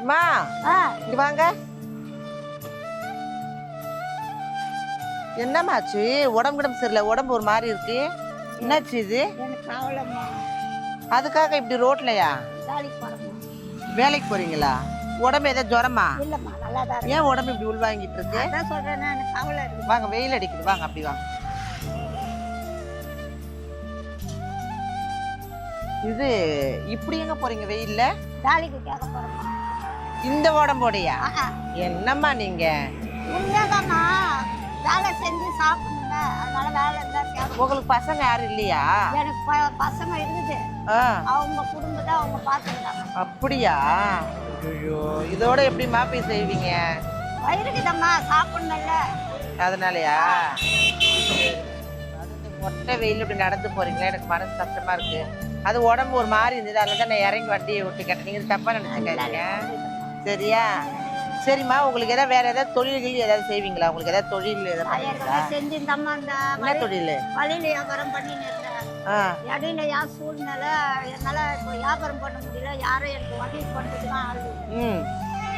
அம்மா இங்க வாங்க. என்னம்மாச்சு? உடம்பு கிடம்பு சரியில்லை உடம்பு ஒரு மாதிரி இருக்கு. என்னாச்சு இது? அதுக்காக இப்படி ரோட்லயா? வேலைக்கு போறீங்களா? உடம்பு ஏதோ ஜுரமா? ஏன் உடம்பு இப்படி உள்வாங்கிட்டு இருக்கு? வாங்க வெயில் அடிக்குது. வாங்க அப்படி வாங்க. இது இப்படி எங்க போறீங்க வெயில்ல? வேலைக்கு கேட்க போகிறேம்மா இந்த உடம்போடையா என்னம்மா நீங்க? உண்மைதாம்மா. வேலை செஞ்சு சாப்பிடணுங்க அதனால வேலை உங்களுக்கு பசங்க யாரும் இல்லையா? எனக்கு பசங்க இருக்குது. அவங்க குடும்பத்தை அவங்க பார்த்துக்கிட்டாங்க அப்படியா? ஐயோ இதோட எப்படி மாப்பி செய்வீங்க? வயிறுக்குதம்மா சாப்பிடணும்ல. அதனாலயா? மொட்டை வெயில் இப்படி நடந்து போறீங்களா எனக்கு மனசு கஷ்டமா இருக்கு. அது உடம்பு ஒரு மாதிரி இருந்தது அதனால தான் நான் இறங்கி வண்டியை விட்டு கேட்டேன். நீங்க தப்பா நினைச்சுக்காதீங்க. சரியா? சரிம்மா உங்களுக்கு ஏதாவது வேற ஏதாவது தொழில்கள் ஏதாவது செய்வீங்களா? உங்களுக்கு ஏதாவது தொழில் ஏதாவது பண்ணுவீங்களா? செஞ்சிருந்தம்மா இந்த என்ன தொழில்? வழியில வியாபாரம் பண்ணின்னு ஆ. இடையில யார் சூழ்நிலை என்னால் இப்போ வியாபாரம் பண்ண முடியல. யாரும் எனக்கு உதவி பண்ணுறதுலாம் ஆள். ம்.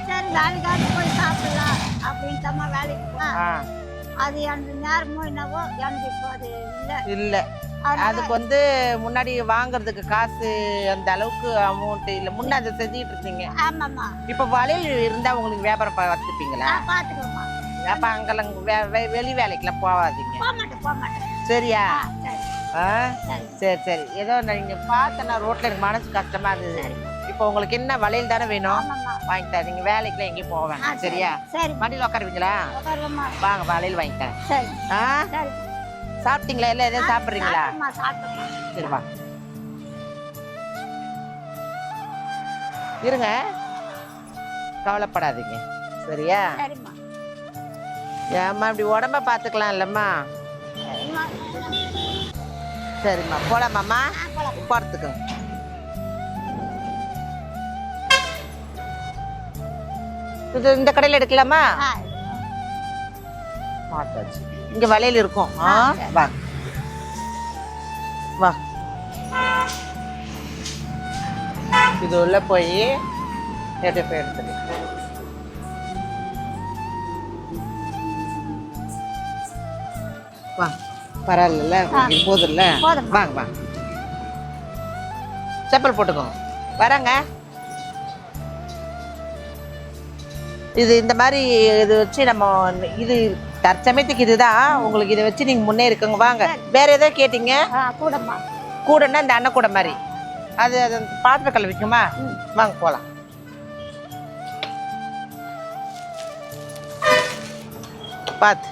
சரி வேலைக்காவது போய் சாப்பிடலாம் அப்படின்ட்டம்மா வேலைக்கு போனேன். ஆ. அது எனக்கு நேரமோ என்னவோ எனக்கு இப்போ அது இல்லை. இல்ல. அதுக்கு வந்து முன்னாடி வாங்குறதுக்கு காசு அந்த அளவுக்கு அமௌண்ட் இல்ல. முன்ன அதை செஞ்சுட்டு இருந்தீங்க. ஆமாம்மா. இப்ப வலையில் இருந்தா உங்களுக்கு வியாபாரம் பார்த்துப்பீங்களா? நான் பார்த்துக்கோம்மா அப்ப அங்கெல்லாம் வெளி வேலைக்கெல்லாம் போகாதீங்க சரியா? ஆ சரி. சரி. ஏதோ நீங்க பார்த்தேன்னா ரோட்ல எனக்கு மனசு கஷ்டமா இருந்தது. இப்போ உங்களுக்கு என்ன வளையல் தானே வேணும்? வாங்கி தரேன். நீங்க வேலைக்குலாம் எங்கேயும் போக வேணாம். சரி. சரியா? சரி. வண்டியில் உட்காருவீங்களா? வாங்க வளையல் வாங்கி தரேன். சரி. ஆ? சரி. சாப்பிட்டீங்களா? எல்லாம் எதாவது சாப்பிட்றீங்களா? சரி வா. இருங்க. கவலைப்படாதீங்க. சரியா? ஏம்மா இப்படி உடம்ப பார்த்துக்கலாம் இல்லைம்மா? சரிம்மா. போலாமாம்மா? போகிறதுக்கு இது இந்த கடையில் எடுக்கலாமா? மாட்டாச்சு இங்க வளையல் இருக்கும். ஆ. வா. வா. இது உள்ள போய் எடுத்து போய் எடுத்துடு வா. பரவாயில்ல இது போதும்ல? போதும். வாங்க வாங்க செப்பல் போட்டுக்கோங்க வரேங்க. இது இந்த மாதிரி இது வச்சு நம்ம இது தற்சமயத்துக்கு இதுதான் உங்களுக்கு இதை வச்சு நீங்க முன்னே இருக்குங்க வாங்க. வேற ஏதோ கேட்டீங்க? ஆ கூடம்மா. கூடன்னா இந்த அன்ன கூட மாதிரி. அது அது பாத்திர கல் விற்குமா வாங்க போலாம். பார்த்து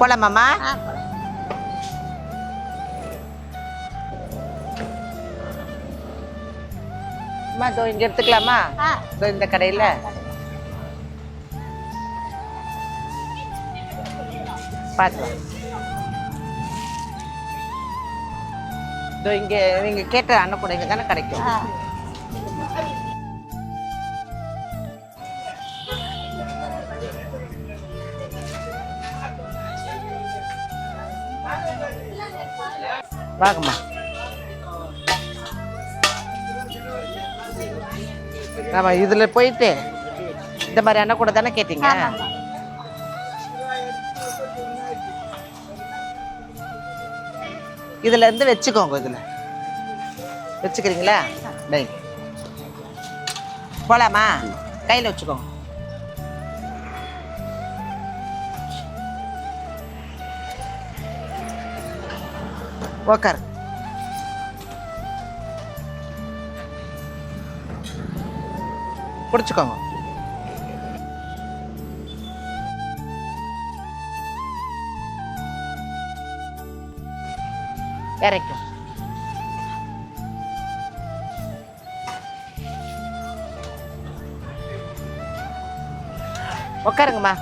போலாம் அம்மா? இதோ இங்க எடுத்துக்கலாமா? இந்த கடையில. பார்த்து. இதோ இங்க நீங்க கேட்ட அன்னக்கூட இங்க தானே கிடைக்கும். வாங்கம்மா. ஆமா இதுல போயிட்டு இந்த மாதிரி அண்ணன் கூட தானே கேட்டீங்க? இதுல இருந்து வச்சுக்கோங்க இதுல. வச்சுக்கிறீங்களா? டை போலாமா? கையில வச்சுக்கோங்க உக்கார். பிடிச்சிக்கோங்க. இறக்கும் உட்காருங்கம்மா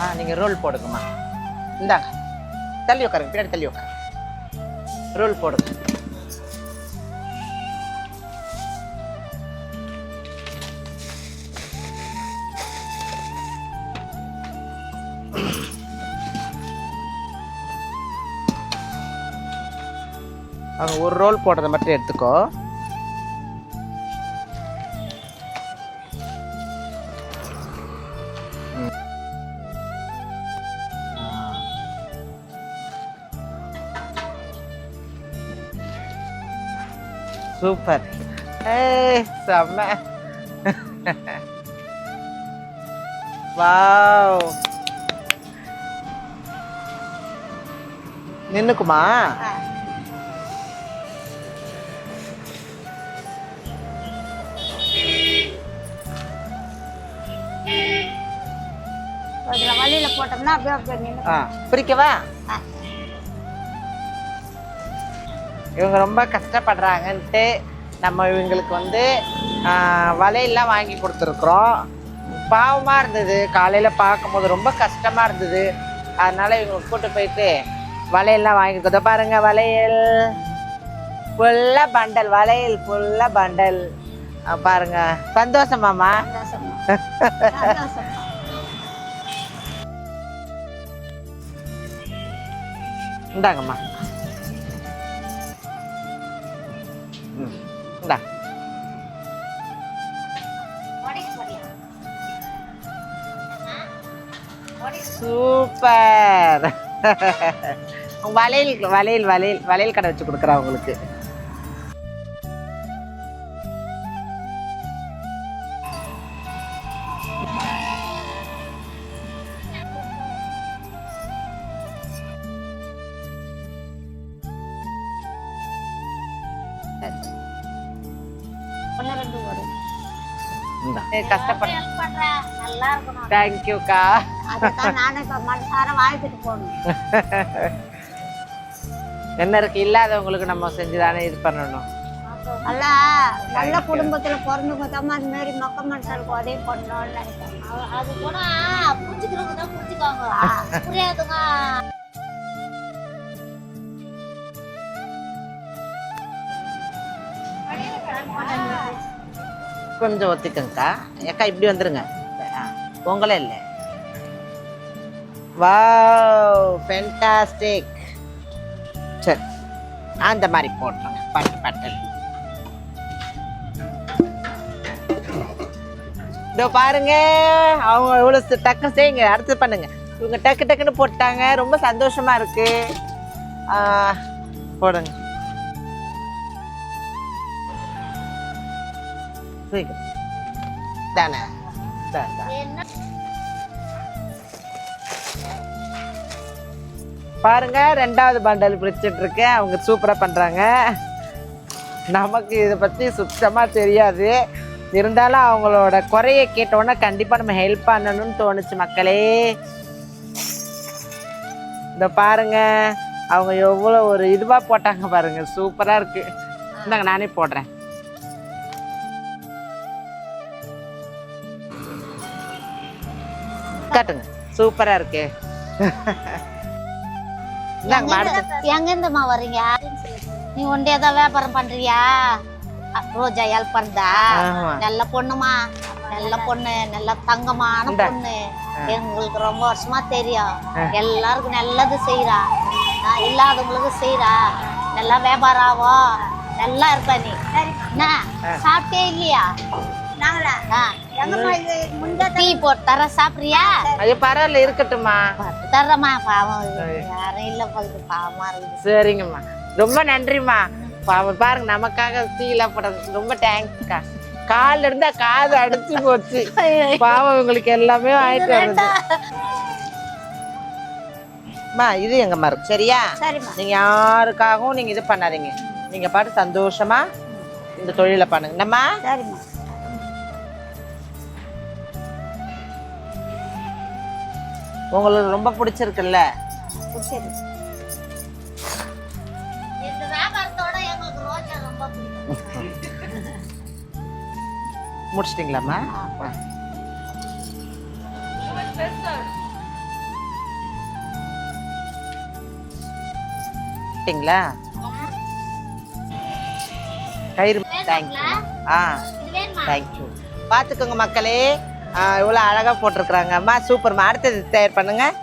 ஆ நீங்கள் ரோல் போடுங்கம்மா. இந்தாங்க. தள்ளி உட்காருங்க பின்னாடி தள்ளி உட்காருங்க. ரோல் போடுங்க. அவங்க ஒரு ரோல் போடுறத மட்டும் எடுத்துக்கோ. சூப்பர் ஏய் செம்ம வாவ் நின்னுக்குமா வழியில போட்டோம்னா அப்படியே அப்படியே நின்று பிரிக்கவா? இவங்க ரொம்ப கஷ்டப்படுறாங்கன்ட்டு நம்ம இவங்களுக்கு வந்து வலையெல்லாம் வாங்கி கொடுத்துருக்குறோம். பாவமாக இருந்தது. காலையில் பார்க்கும்போது ரொம்ப கஷ்டமாக இருந்தது. அதனால் இவங்க கூட்டு போயிட்டு வலையெல்லாம் வாங்கி கொடுத்த பாருங்க வளையல் ஃபுல்லாக பண்டல் வளையல் ஃபுல்லாக பண்டல் பாருங்க. சந்தோஷமாம்மா இந்தாங்கம்மா. சூப்பர். வளையல் வளையல் வளையல் வளையல் கடை வச்சு கொடுக்குறேன் உங்களுக்கு. ஒன்று ரெண்டு வரும் இந்தா. கஷ்டப்பட. help பண்றேன். நல்லா இருக்கணும் தேங்க்யூக்கா அதுதான் நானே இப்ப மனசார வாழ்த்துட்டு போகணும். என்ன இருக்கு? இல்லாதவங்களுக்கு நம்ம செஞ்சு தானே இது பண்ணணும். நல்லா நல்ல குடும்பத்துல பிறந்தவங்க தான் அந்த மாதிரி மக்க மனுஷனுக்கு உதவி பண்ணணும்னு நினைக்கிறேன். அது கூட புரிஞ்சுக்கிறவங்க தான் புரிஞ்சுக்காங்க புரியாதுங்க கொஞ்சம் ஒத்திக்கங்கக்கா. ஏக்கா இப்படி வந்துருங்க. உங்களே இல்லை. வாவ் ஃபென்டாஸ்டிக் சரி அந்த மாதிரி போட்டுருங்க பட்டு பட்டல் இதோ பாருங்க அவங்க இவ்வளோ டக்கு செய்யுங்க அடுத்து பண்ணுங்க. இவங்க டக்கு டக்குன்னு போட்டாங்க ரொம்ப சந்தோஷமா இருக்கு. போடுங்க. தானே? தான் தான் பாருங்க ரெண்டாவது பண்டல் பிடிச்சிட்டு இருக்கேன் அவங்க சூப்பராக பண்ணுறாங்க நமக்கு இதை பற்றி சுத்தமாக தெரியாது. இருந்தாலும் அவங்களோட குறைய கேட்டோன்னே கண்டிப்பாக நம்ம ஹெல்ப் பண்ணணும்னு தோணுச்சு மக்களே. இந்த பாருங்க அவங்க எவ்வளோ ஒரு இதுவாக போட்டாங்க பாருங்க. சூப்பராக இருக்கு. இந்தாங்க நானே போடுறேன். காட்டுங்க. சூப்பராக இருக்கு. இந்தாங்க அடுத்து எங்க இருந்துமா வர்றீங்க? நீ ஒண்டியா தான் வியாபாரம் பண்றியா? ரோஜா ஹெல்ப் ஆமா. நல்ல பொண்ணுமா? நல்ல பொண்ணு நல்ல தங்கமான. பொண்ணு. எங்களுக்கு ரொம்ப வருஷமா தெரியும். எல்லாருக்கும் நல்லது செய்யறா இல்லாதவங்களுக்கு செய்யறா நல்லா வியாபாரம் ஆகும் நல்லா இருப்ப நீ. சாப்பிட்டே இல்லையா? நாங்களா? டீ போட்டு தர சாப்பிடுறியா? ஐயோ பரவாயில்ல இருக்கட்டும்மா. தர்றமா பாவம். யாரும் இல்ல போகுது பாவமா இருக்குது. சரிங்கம்மா. ரொம்ப நன்றிம்மா. பாவம் பாருங்க நமக்காக டீலாம் போடுறது ரொம்ப தேங்க்ஸ்க்கா. கால்ல இருந்தா காது அடிச்சு போச்சு. பாவம் உங்களுக்கு எல்லாமே ஆயிட்டு வருது. அம்மா இது எங்கம்மா இருக்கு சரியா? நீங்க யாருக்காகவும் நீங்க இது பண்ணாதீங்க. நீங்க பாட்டு சந்தோஷமா இந்த தொழிலை பண்ணுங்க. என்னம்மா? உங்களுக்கு ரொம்ப பிடிச்சிருக்குல்ல? முடிச்சிட்டிங்களாம்மா? சாப்பிட்டீங்களா கயிறு தேங்க்யூ ஆ. தேங்க்யூ பார்த்துக்கோங்க மக்களே. இவ்வளோ அழகாக போட்டிருக்கிறாங்க அம்மா சூப்பர்மா. அடுத்தது தயார் பண்ணுங்கள்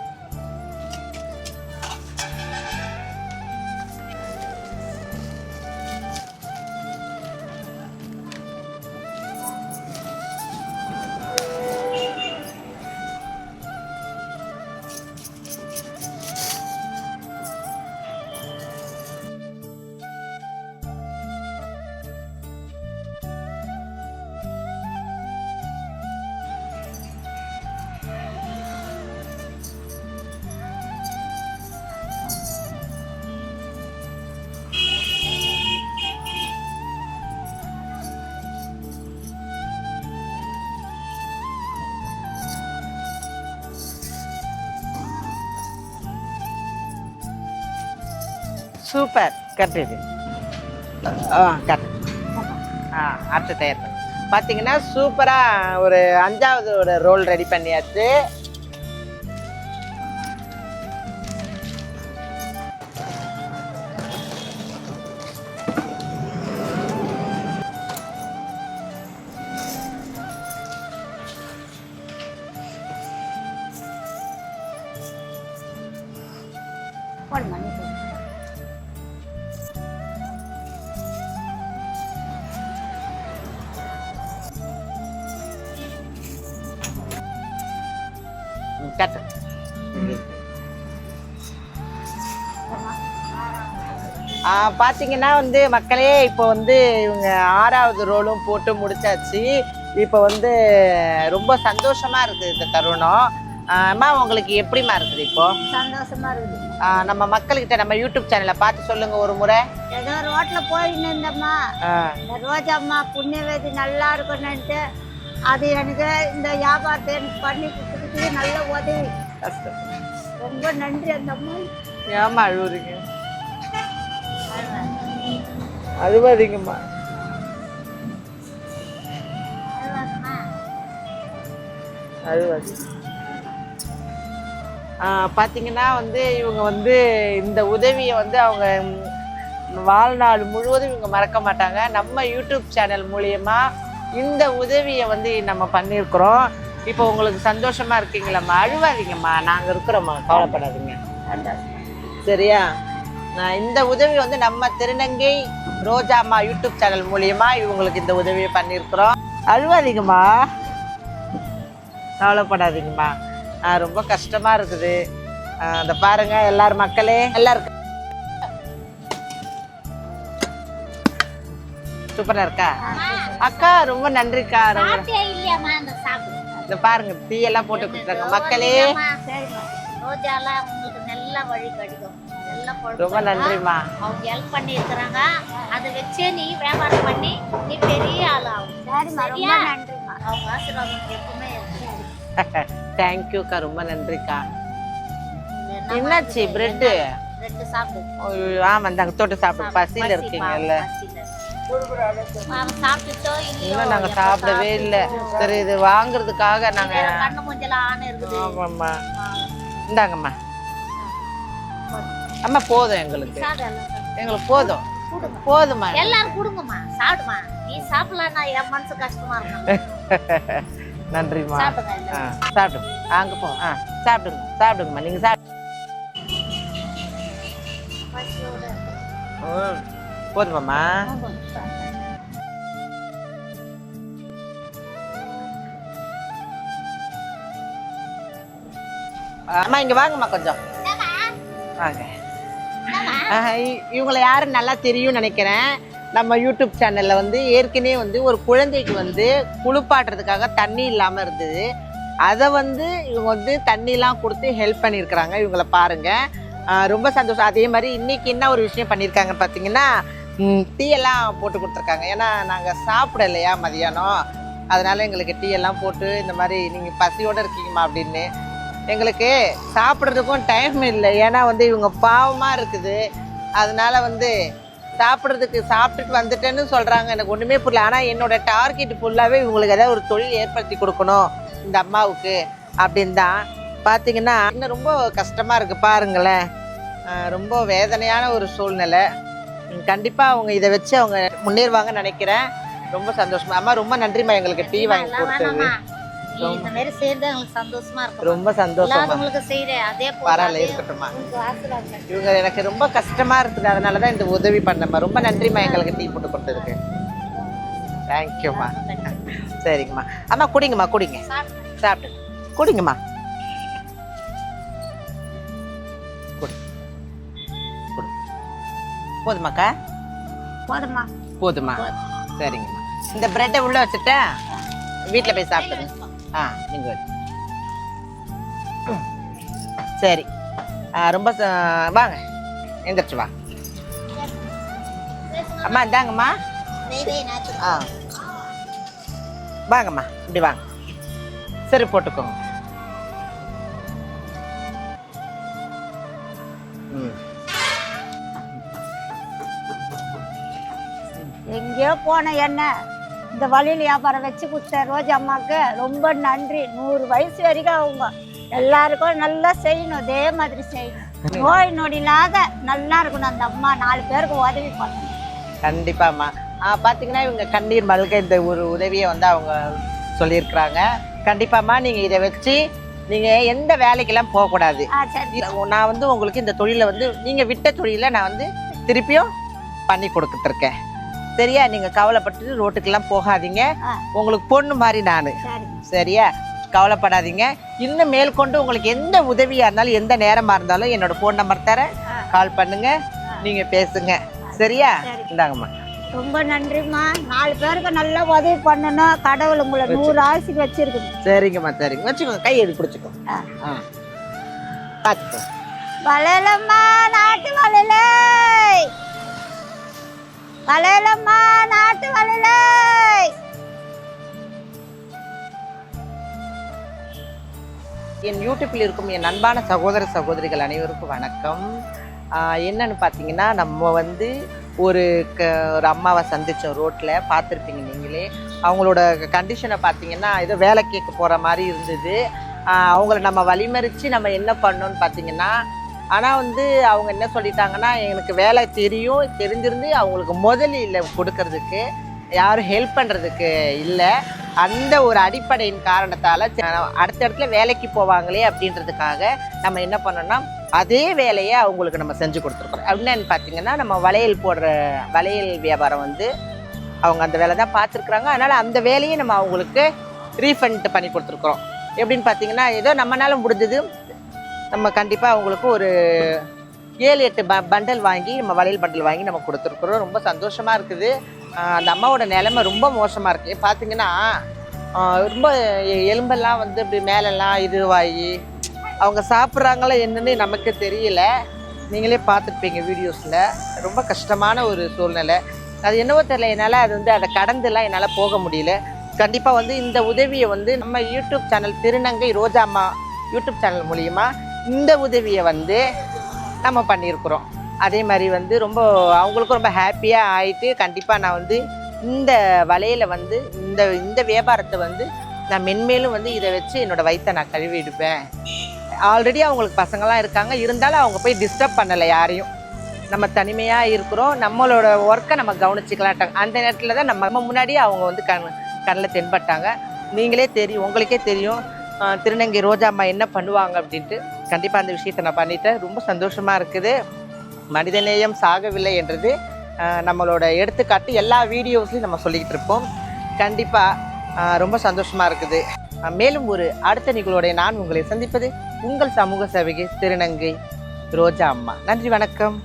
சூப்பர் கட்டுது ஆ கட்டு ஆ அடுத்த தயார் பார்த்தீங்கன்னா சூப்பராக ஒரு அஞ்சாவது ஒரு ரோல் ரெடி பண்ணியாச்சு. போடுமா பார்த்தீங்கன்னா வந்து மக்களே இப்போ வந்து இவங்க ஆறாவது ரோலும் போட்டு முடிச்சாச்சு. இப்போ வந்து ரொம்ப சந்தோஷமா இருக்குது இந்த தருணம். அம்மா உங்களுக்கு எப்படிம்மா இருக்குது இப்போ? சந்தோஷமா இருக்குது. நம்ம மக்கள்கிட்ட நம்ம யூடியூப் சேனலை பார்த்து சொல்லுங்க ஒரு முறை. ஏதோ ரோட்ல போயின்னு இருந்தம்மா இந்த ரோஜாம்மா புண்ணியவேதி நல்லா இருக்கணும்ட்டு அது எனக்கு இந்த வியாபாரத்தை எனக்கு பண்ணி கொடுத்துட்டு நல்ல உதவி. ரொம்ப நன்றி அந்த அம்மா. ஏம்மா அழுவுறீங்க? அழுவாதீங்கம்மா அழுவாதீங்க ஆ, பார்த்தீங்கன்னா வந்து இவங்க வந்து இந்த உதவியை வந்து அவங்க வாழ்நாள் முழுவதும் இவங்க மறக்க மாட்டாங்க. நம்ம யூடியூப் சேனல் மூலியமா இந்த உதவியை வந்து நம்ம பண்ணியிருக்கிறோம். இப்போ உங்களுக்கு சந்தோஷமா இருக்கீங்களாம்மா? அழுவாதீங்கம்மா. நாங்கள் இருக்கிறோம்மா. கவலைப்படாதீங்க. சரியா? இந்த உதவி வந்து நம்ம திருநங்கை ரோஜாம்மா யூடியூப் சேனல் மூலியமா இவங்களுக்கு இந்த உதவியை பண்ணியிருக்கிறோம். அழுவாதீங்கம்மா கவலைப்படாதீங்கம்மா. ரொம்ப கஷ்டமா இருக்குது. ஆ, இந்த பாருங்க எல்லாரும் மக்களே. எல்லாரும் சூப்பரா இருக்கா? அக்கா ரொம்ப நன்றிக்கா. ரொம்ப இந்த பாருங்க டீ எல்லாம் போட்டு கொடுத்துருங்க மக்களே. ரோஜாலாம் உங்களுக்கு நல்ல வழி கிடைக்கும். நல்ல ரொம்ப நன்றிம்மா. அவங்க ஹெல்ப் பண்ணி இருக்கிறாங்க அதை வச்சே நீ வியாபாரம் பண்ணி நீ பெரிய ஆள் ஆகும் சரியா? நன்றிம்மா. அவங்க ஆசீர்வாதம் எப்பவுமே தேங்க்யூக்கா ரொம்ப நன்றிக்கா. என்னாச்சு பிரெட்டு ரெண்டு சாப்பிடு. ஆமா இந்தாங்க தொட்டு சாப்பிடு. பசியில இருக்கீங்கல்ல. இன்னும் நாங்க சாப்பிடவே இல்ல. சரி இது வாங்குறதுக்காக நாங்க ஆமாம்மா. இந்தாங்கம்மா. அம்மா போதும் எங்களுக்கு. எங்களுக்கு போதும். போதுமா எல்லாரும் கொடுங்கம்மா. சாப்பிடுமா நீ சாப்பிடலன்னா என் மனசு கஷ்டமா இருக்கும். நன்றிம்மா. சாப்பிடுங்க அங்க போ. ஆ சாப்பிடுங்க. சாப்பிடுங்கம்மா. நீங்க சாப்பிடு போதுமாம்மா. அம்மா இங்க வாங்கம்மா கொஞ்சம். வாங்க. இவங்களை யாரும் நல்லா தெரியும் நினைக்கிறேன். நம்ம யூடியூப் சேனலில் வந்து ஏற்கனவே வந்து ஒரு குழந்தைக்கு வந்து குளிப்பாட்டுறதுக்காக தண்ணி இல்லாமல் இருந்தது. அதை வந்து இவங்க வந்து தண்ணிலாம் கொடுத்து ஹெல்ப் பண்ணியிருக்கிறாங்க. இவங்கள பாருங்கள் ரொம்ப சந்தோஷம். அதே மாதிரி இன்றைக்கி என்ன ஒரு விஷயம் பண்ணியிருக்காங்க பார்த்தீங்கன்னா டீயெல்லாம் போட்டு கொடுத்துருக்காங்க. ஏன்னா நாங்கள் சாப்பிட இல்லையா மதியானம்? அதனால் எங்களுக்கு டீ எல்லாம் போட்டு இந்த மாதிரி நீங்கள் பசியோடு இருக்கீங்கம்மா அப்படின்னு எங்களுக்கு சாப்பிட்றதுக்கும் டைம் இல்லை. ஏன்னா வந்து இவங்க பாவமாக இருக்குது. அதனால வந்து சாப்பிட்றதுக்கு சாப்பிட்டுட்டு வந்துட்டேன்னு சொல்கிறாங்க எனக்கு ஒன்றுமே புரியல. ஆனால் என்னோட டார்கெட் ஃபுல்லாகவே இவங்களுக்கு ஏதாவது ஒரு தொழில் ஏற்படுத்தி கொடுக்கணும் இந்த அம்மாவுக்கு அப்படின்னு தான் பார்த்தீங்கன்னா இன்னும் ரொம்ப கஷ்டமாக இருக்குது பாருங்களேன். ரொம்ப வேதனையான ஒரு சூழ்நிலை. ம், கண்டிப்பா அவங்க இதை வச்சு அவங்க முன்னேறுவாங்கன்னு நினைக்கிறேன். ரொம்ப சந்தோஷமா. அம்மா ரொம்ப நன்றிம்மா எங்களுக்கு டீ வாங்கி கொடுத்தது. இந்த மாதிரி செய்யறது எங்களுக்கு சந்தோஷமா இருக்கும்? ரொம்ப சந்தோஷமா. இல்லாதவங்களுக்கு செய்யறேன் அதே போல பரவாயில்ல இருக்கட்டும்மா. இவங்க எனக்கு ரொம்ப கஷ்டமா இருக்குது. அதனால தான் இந்த உதவி பண்ணம்மா. ரொம்ப நன்றிம்மா எங்களுக்கு டீ போட்டு கொடுத்ததுக்கு. தேங்க்யூம்மா சரிங்கம்மா. அம்மா குடிங்கம்மா குடிங்க. சாப்பிட்டு குடிங்கம்மா. குடி. குடி. போதுமாக்கா போதுமா போதுமா. சரிங்கம்மா. இந்த பிரெட்டை உள்ள வச்சுட்டா வீட்டில் போய் சாப்பிடுங்க. ஆ நீங்கள் வச்சு சரி. ரொம்ப வாங்க. எந்திரிச்சு வா. அம்மா இந்தாங்கம்மா. ஆ. வாங்கம்மா இப்படி வாங்க. சரி போட்டுக்கோங்க. ம். எங்கேயோ போன என்ன இந்த வழியில் வியாபாரம் வச்சு கொடுத்த ரோஜா அம்மாவுக்கு ரொம்ப நன்றி. நூறு வயசு வரைக்கும் அவங்க எல்லாருக்கும் நல்லா செய்யணும் இதே மாதிரி செய்யணும். நோய் நொடி இல்லாத நல்லா இருக்கணும் அந்த அம்மா. நாலு பேருக்கு உதவி பண்ணணும். கண்டிப்பாம்மா. பார்த்தீங்கன்னா இவங்க கண்ணீர் மல்க இந்த ஒரு உதவியை வந்து அவங்க சொல்லியிருக்கிறாங்க. கண்டிப்பாம்மா நீங்கள் இதை வச்சு நீங்கள் எந்த வேலைக்கெல்லாம் போகக்கூடாது. நான் வந்து உங்களுக்கு இந்த தொழிலை வந்து நீங்கள் விட்ட தொழிலை நான் வந்து திருப்பியும் பண்ணி கொடுத்துட்ருக்கேன். சரியா? நீங்கள் கவலைப்பட்டு ரோட்டுக்கெல்லாம் போகாதீங்க. உங்களுக்கு பொண்ணு மாதிரி நான். சரி. சரியா? கவலைப்படாதீங்க. இன்னும் மேற்கொண்டு உங்களுக்கு எந்த உதவியாக இருந்தாலும் எந்த நேரமாக இருந்தாலும் என்னோட ஃபோன் நம்பர் தரேன். கால் பண்ணுங்க. நீங்கள் பேசுங்க. சரியா? சரி. இந்தாங்கம்மா. ரொம்ப நன்றிம்மா. நாலு பேருக்கு நல்லா உதவி பண்ணணும். கடவுள் உங்களை நூறு ஆயுசுக்கு வச்சிருக்கணும் சரிங்கம்மா சரிங்க. வச்சுக்கோங்க. கை எடுத்து பிடிச்சிக்கோ. பார்த்துக்கோ. வளையலம்மா நாட்டு வளையலே வளையலம்மா நாட்டு வளையலை என் யூடியூப்பில் இருக்கும் என் அன்பான சகோதர சகோதரிகள் அனைவருக்கும் வணக்கம். என்னன்னு பார்த்தீங்கன்னா நம்ம வந்து ஒரு க ஒரு அம்மாவை சந்தித்தோம் ரோட்டில் பார்த்துருப்பீங்க நீங்களே. அவங்களோட கண்டிஷனை பார்த்தீங்கன்னா ஏதோ வேலை கேட்க போகிற மாதிரி இருந்தது. அவங்கள நம்ம வழிமறித்து நம்ம என்ன பண்ணோன்னு பார்த்தீங்கன்னா ஆனால் வந்து அவங்க என்ன சொல்லிட்டாங்கன்னா எனக்கு வேலை தெரியும் தெரிஞ்சிருந்து அவங்களுக்கு முதலில் கொடுக்கறதுக்கு யாரும் ஹெல்ப் பண்ணுறதுக்கு இல்லை. அந்த ஒரு அடிப்படையின் காரணத்தால் அடுத்த இடத்துல வேலைக்கு போவாங்களே அப்படின்றதுக்காக நம்ம என்ன பண்ணோம்னா அதே வேலையை அவங்களுக்கு நம்ம செஞ்சு கொடுத்துருக்கோம் என்னன்னு பார்த்தீங்கன்னா நம்ம வளையல் போடுற வளையல் வியாபாரம் வந்து அவங்க அந்த வேலை தான் பார்த்துருக்குறாங்க அதனால் அந்த வேலையை நம்ம அவங்களுக்கு ரீஃபண்ட் பண்ணி கொடுத்துருக்குறோம். எப்படின்னு பார்த்தீங்கன்னா ஏதோ நம்மளால முடிஞ்சது நம்ம கண்டிப்பாக அவங்களுக்கு ஒரு ஏழு எட்டு ப பண்டல் வாங்கி நம்ம வளையல் பண்டல் வாங்கி நம்ம கொடுத்துருக்குறோம். ரொம்ப சந்தோஷமாக இருக்குது. அந்த அம்மாவோட நிலைமை ரொம்ப மோசமாக இருக்குது பார்த்தீங்கன்னா ரொம்ப எலும்பெல்லாம் வந்து இப்படி மேலெல்லாம் இதுவாகி அவங்க சாப்பிட்றாங்களா என்னன்னு நமக்கு தெரியல. நீங்களே பார்த்துருப்பீங்க வீடியோஸில். ரொம்ப கஷ்டமான ஒரு சூழ்நிலை. அது என்னவோ தெரியல என்னால் அது வந்து அதை கடந்துலாம் என்னால் போக முடியல. கண்டிப்பாக வந்து இந்த உதவியை வந்து நம்ம யூடியூப் சேனல் திருநங்கை ரோஜா அம்மா யூடியூப் சேனல் மூலியமாக இந்த உதவியை வந்து நம்ம பண்ணியிருக்கிறோம். அதே மாதிரி வந்து ரொம்ப அவங்களுக்கும் ரொம்ப ஹாப்பியாக ஆயிட்டு கண்டிப்பாக நான் வந்து இந்த வலையில் வந்து இந்த இந்த வியாபாரத்தை வந்து நான் மென்மேலும் வந்து இதை வச்சு என்னோடய வயிற்றை நான் கழுவி எடுப்பேன் ஆல்ரெடி அவங்களுக்கு பசங்களாம் இருக்காங்க. இருந்தாலும் அவங்க போய் டிஸ்டர்ப் பண்ணலை யாரையும். நம்ம தனிமையாக இருக்கிறோம். நம்மளோட ஒர்க்கை நம்ம கவனிச்சுக்கலாம் அந்த நேரத்தில் தான் நம்ம முன்னாடி முன்னாடியே அவங்க வந்து கண் கண்ணில் தென்பட்டாங்க. நீங்களே தெரியும் உங்களுக்கே தெரியும். திருநங்கை ரோஜா அம்மா என்ன பண்ணுவாங்க அப்படின்ட்டு. கண்டிப்பாக அந்த விஷயத்தை நான் பண்ணிட்டேன். ரொம்ப சந்தோஷமாக இருக்குது. மனிதநேயம் சாகவில்லை என்றது நம்மளோட எடுத்துக்காட்டு எல்லா வீடியோஸ்லையும் நம்ம சொல்லிக்கிட்டு இருப்போம். கண்டிப்பாக ரொம்ப சந்தோஷமாக இருக்குது. மேலும் ஒரு அடுத்த நிகழ்வோட நான் உங்களை சந்திப்பது உங்கள் சமூக சேவகி திருநங்கை ரோஜா அம்மா. நன்றி வணக்கம்.